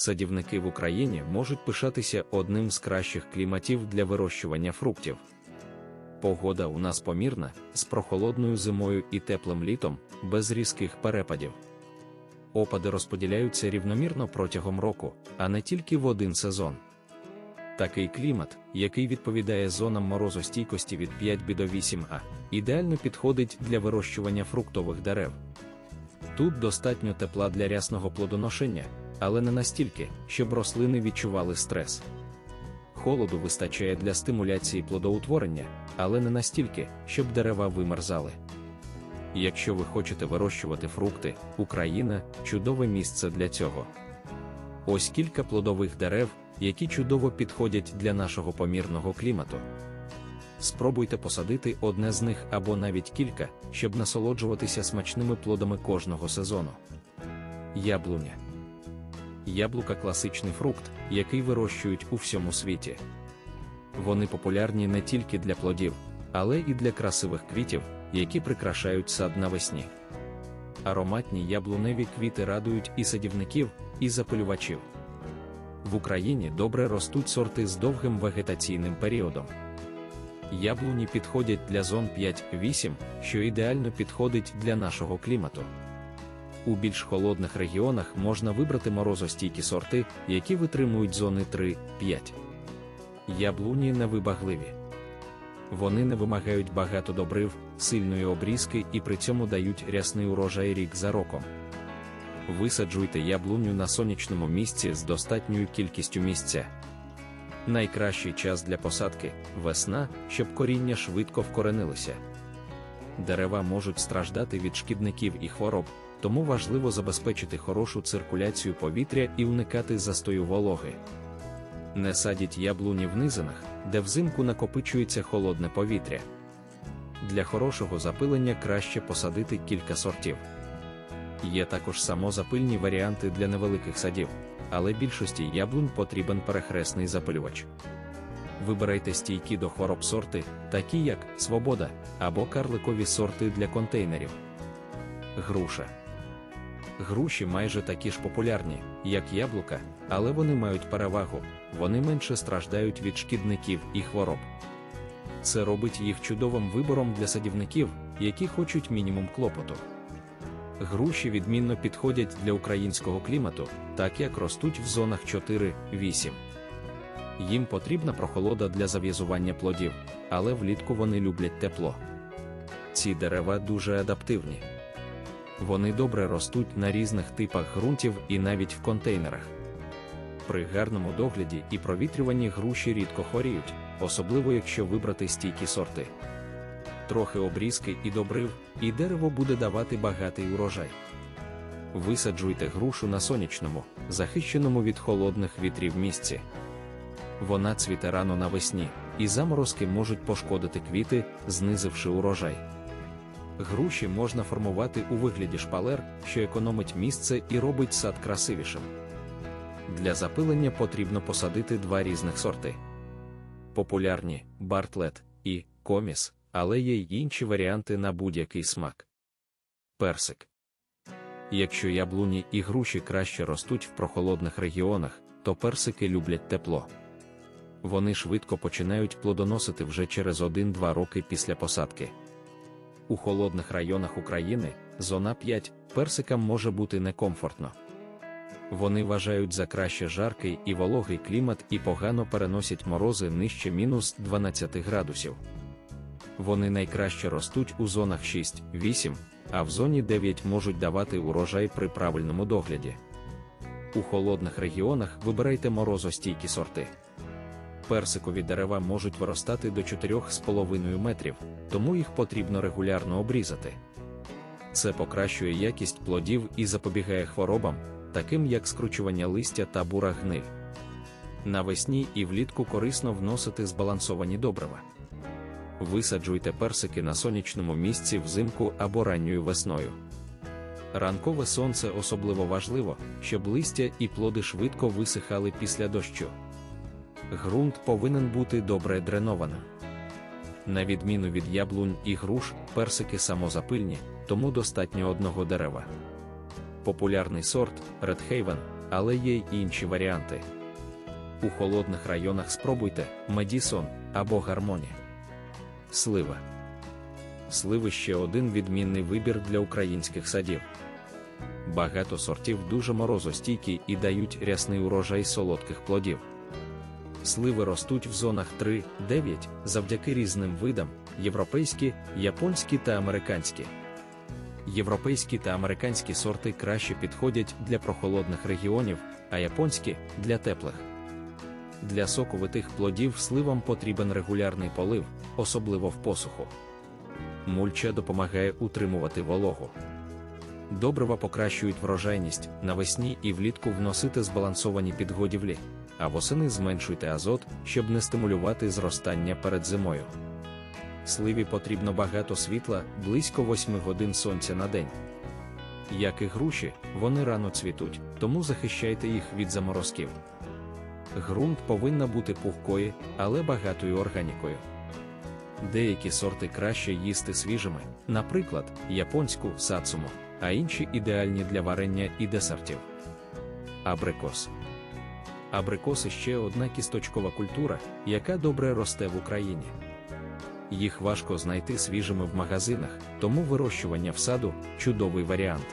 Садівники в Україні можуть пишатися одним з кращих кліматів для вирощування фруктів. Погода у нас помірна, з прохолодною зимою і теплим літом, без різких перепадів. Опади розподіляються рівномірно протягом року, а не тільки в один сезон. Такий клімат, який відповідає зонам морозостійкості від 5 до 8 А, ідеально підходить для вирощування фруктових дерев. Тут достатньо тепла для рясного плодоношення, але не настільки, щоб рослини відчували стрес. Холоду вистачає для стимуляції плодоутворення, але не настільки, щоб дерева вимерзали. Якщо ви хочете вирощувати фрукти, Україна чудове місце для цього. Ось кілька плодових дерев, які чудово підходять для нашого помірного клімату. Спробуйте посадити одне з них або навіть кілька, щоб насолоджуватися смачними плодами кожного сезону. Яблуня. Яблука класичний фрукт, який вирощують у всьому світі. Вони популярні не тільки для плодів, але і для красивих квітів, які прикрашають сад навесні. Ароматні яблуневі квіти радують і садівників, і запилювачів. В Україні добре ростуть сорти з довгим вегетаційним періодом. Яблуні підходять для зон 5-8, що ідеально підходить для нашого клімату. У більш холодних регіонах можна вибрати морозостійкі сорти, які витримують зони 3-5. Яблуні невибагливі. Вони не вимагають багато добрив, сильної обрізки і при цьому дають рясний урожай рік за роком. Висаджуйте яблуню на сонячному місці з достатньою кількістю місця. Найкращий час для посадки весна, щоб коріння швидко вкоренилося. Дерева можуть страждати від шкідників і хвороб, тому важливо забезпечити хорошу циркуляцію повітря і уникати застою вологи. Не садіть яблуні в низинах, де взимку накопичується холодне повітря. Для хорошого запилення краще посадити кілька сортів. Є також самозапильні варіанти для невеликих садів, але більшості яблунь потрібен перехресний запилювач. Вибирайте стійкі до хвороб сорти, такі як Свобода або карликові сорти для контейнерів. Груша. Груші майже такі ж популярні, як яблука, але вони мають перевагу, вони менше страждають від шкідників і хвороб. Це робить їх чудовим вибором для садівників, які хочуть мінімум клопоту. Груші відмінно підходять для українського клімату, так як ростуть в зонах 4-8. Їм потрібна прохолода для зав'язування плодів, але влітку вони люблять тепло. Ці дерева дуже адаптивні. Вони добре ростуть на різних типах ґрунтів і навіть в контейнерах. При гарному догляді і провітрюванні груші рідко хворіють, особливо якщо вибрати стійкі сорти. Трохи обрізки і добрив, і дерево буде давати багатий урожай. Висаджуйте грушу на сонячному, захищеному від холодних вітрів місці. Вона цвіте рано навесні, і заморозки можуть пошкодити квіти, знизивши урожай. Груші можна формувати у вигляді шпалер, що економить місце і робить сад красивішим. Для запилення потрібно посадити два різних сорти. Популярні бартлет і коміс, але є й інші варіанти на будь-який смак. Персик. Якщо яблуні і груші краще ростуть в прохолодних регіонах, то персики люблять тепло. Вони швидко починають плодоносити вже через 1-2 роки після посадки. У холодних районах України, зона 5, персикам може бути некомфортно. Вони вважають за краще жаркий і вологий клімат і погано переносять морози нижче мінус 12 градусів. Вони найкраще ростуть у зонах 6-8, а в зоні 9 можуть давати урожай при правильному догляді. У холодних регіонах вибирайте морозостійкі сорти. Персикові дерева можуть виростати до 4,5 метрів, тому їх потрібно регулярно обрізати. Це покращує якість плодів і запобігає хворобам, таким як скручування листя та бура гниль. Навесні і влітку корисно вносити збалансовані добрива. Висаджуйте персики на сонячному місці взимку або ранньою весною. Ранкове сонце особливо важливо, щоб листя і плоди швидко висихали після дощу. Грунт повинен бути добре дренованим. На відміну від яблунь і груш, персики самозапильні, тому достатньо одного дерева. Популярний сорт Red Haven але є й інші варіанти. У холодних районах спробуйте Медісон або Гармоні. Слива. Сливи ще один відмінний вибір для українських садів. Багато сортів дуже морозостійкі і дають рясний урожай солодких плодів. Сливи ростуть в зонах 3-9 завдяки різним видам європейські, японські та американські. Європейські та американські сорти краще підходять для прохолодних регіонів, а японські для теплих. Для соковитих плодів сливам потрібен регулярний полив, особливо в посуху. Мульча допомагає утримувати вологу. Добрива покращують врожайність навесні і влітку вносити збалансовані підгодівлі, а восени зменшуйте азот, щоб не стимулювати зростання перед зимою. Сливі потрібно багато світла, близько 8 годин сонця на день. Як і груші, вони рано цвітуть, тому захищайте їх від заморозків. Грунт повинна бути пухкою, але багатою органікою. Деякі сорти краще їсти свіжими, наприклад, японську сацуму, а інші ідеальні для варення і десертів. Абрикос. Абрикоси ще одна кісточкова культура, яка добре росте в Україні. Їх важко знайти свіжими в магазинах, тому вирощування в саду чудовий варіант.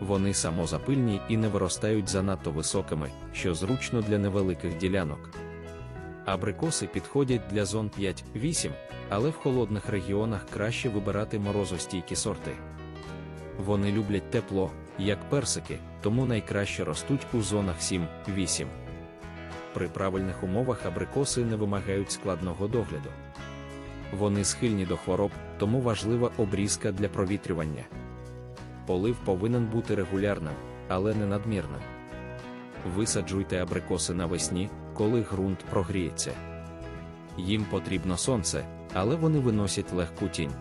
Вони самозапильні і не виростають занадто високими, що зручно для невеликих ділянок. Абрикоси підходять для зон 5-8, але в холодних регіонах краще вибирати морозостійкі сорти. Вони люблять тепло, як персики, тому найкраще ростуть у зонах 7-8. При правильних умовах абрикоси не вимагають складного догляду. Вони схильні до хвороб, тому важлива обрізка для провітрювання. Полив повинен бути регулярним, але не надмірним. Висаджуйте абрикоси навесні, коли ґрунт прогріється. Їм потрібно сонце, але вони виносять легку тінь.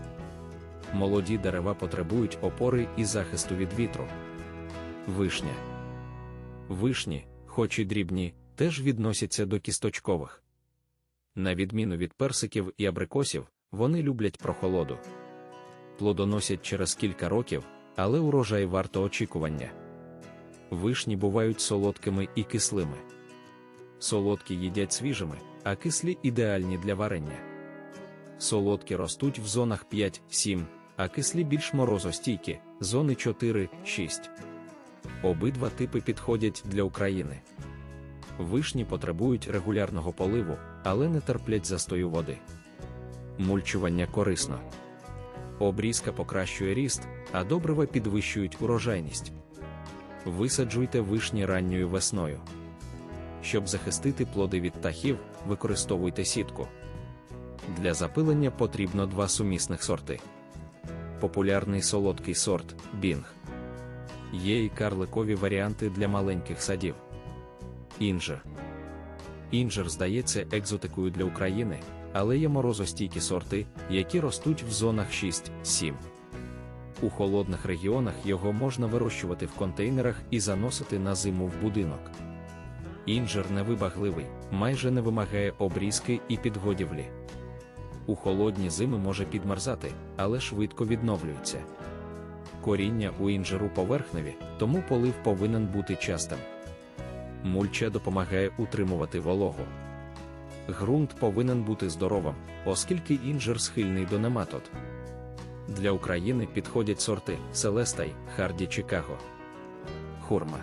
Молоді дерева потребують опори і захисту від вітру. Вишня. Вишні, хоч і дрібні, теж відносяться до кісточкових. На відміну від персиків і абрикосів, вони люблять прохолоду. Плодоносять через кілька років, але урожай варто очікування. Вишні бувають солодкими і кислими. Солодкі їдять свіжими, а кислі ідеальні для варення. Солодкі ростуть в зонах 5-7, а кислі більш морозостійкі, зони 4-6. Обидва типи підходять для України. Вишні потребують регулярного поливу, але не терплять застою води. Мульчування корисно. Обрізка покращує ріст, а добрива підвищують урожайність. Висаджуйте вишні ранньою весною. Щоб захистити плоди від птахів, використовуйте сітку. Для запилення потрібно два сумісних сорти. Популярний солодкий сорт бінг. Є і карликові варіанти для маленьких садів. Інжир. Інжир здається екзотикою для України, але є морозостійкі сорти, які ростуть в зонах 6-7. У холодних регіонах його можна вирощувати в контейнерах і заносити на зиму в будинок. Інжир невибагливий, майже не вимагає обрізки і підгодівлі. У холодні зими може підмерзати, але швидко відновлюється. Коріння у інжиру поверхневі, тому полив повинен бути частим. Мульча допомагає утримувати вологу. Грунт повинен бути здоровим, оскільки інжир схильний до нематод. Для України підходять сорти Селестай, Харді Чикаго. Хурма.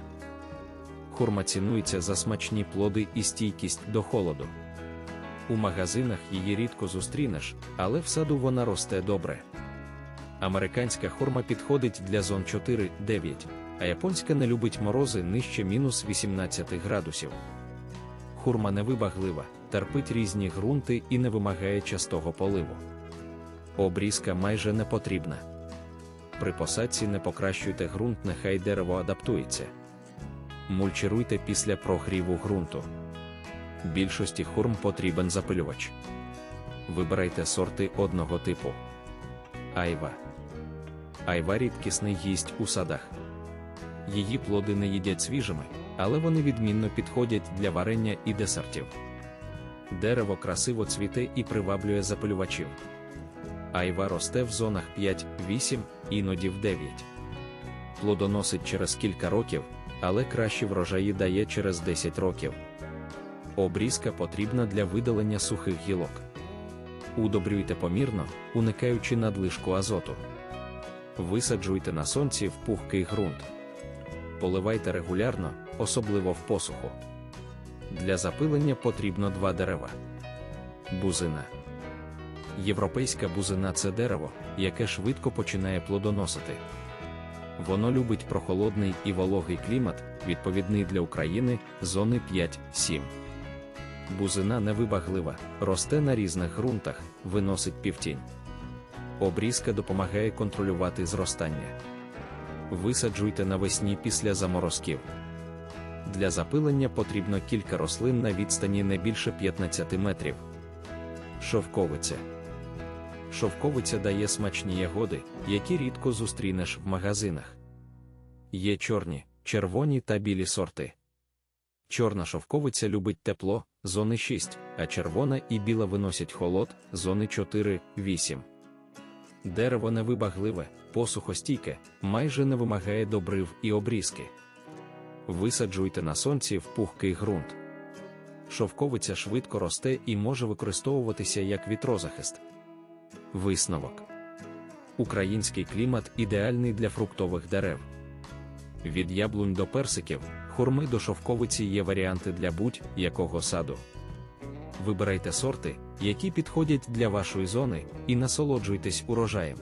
Хурма цінується за смачні плоди і стійкість до холоду. У магазинах її рідко зустрінеш, але в саду вона росте добре. Американська хурма підходить для зон 4-9, а японська не любить морози нижче мінус 18 градусів. Хурма невибаглива, терпить різні ґрунти і не вимагає частого поливу. Обрізка майже не потрібна. При посадці не покращуйте ґрунт, нехай дерево адаптується. Мульчируйте після прогріву ґрунту. Більшості хурм потрібен запилювач. Вибирайте сорти одного типу. Айва. Айва рідкісний гість у садах. Її плоди не їдять свіжими, але вони відмінно підходять для варення і десертів. Дерево красиво цвіте і приваблює запилювачів. Айва росте в зонах 5-8, іноді в 9. Плодоносить через кілька років, але кращі врожаї дає через 10 років. Обрізка потрібна для видалення сухих гілок. Удобрюйте помірно, уникаючи надлишку азоту. Висаджуйте на сонці в пухкий ґрунт. Поливайте регулярно, особливо в посуху. Для запилення потрібно два дерева. Бузина. Європейська бузина це дерево, яке швидко починає плодоносити. Воно любить прохолодний і вологий клімат, відповідний для України зони 5-7. Бузина невибаглива, росте на різних ґрунтах, виносить півтінь. Обрізка допомагає контролювати зростання. Висаджуйте навесні після заморозків. Для запилення потрібно кілька рослин на відстані не більше 15 метрів. Шовковиця. Шовковиця дає смачні ягоди, які рідко зустрінеш в магазинах. Є чорні, червоні та білі сорти. Чорна шовковиця любить тепло, зони 6, а червона і біла виносять холод, зони 4-8. Дерево невибагливе, посухостійке, майже не вимагає добрив і обрізки. Висаджуйте на сонці в пухкий ґрунт. Шовковиця швидко росте і може використовуватися як вітрозахист. Висновок. Український клімат ідеальний для фруктових дерев. Від яблунь до персиків, хурми до шовковиці є варіанти для будь-якого саду. Вибирайте сорти, які підходять для вашої зони, і насолоджуйтесь урожаєм.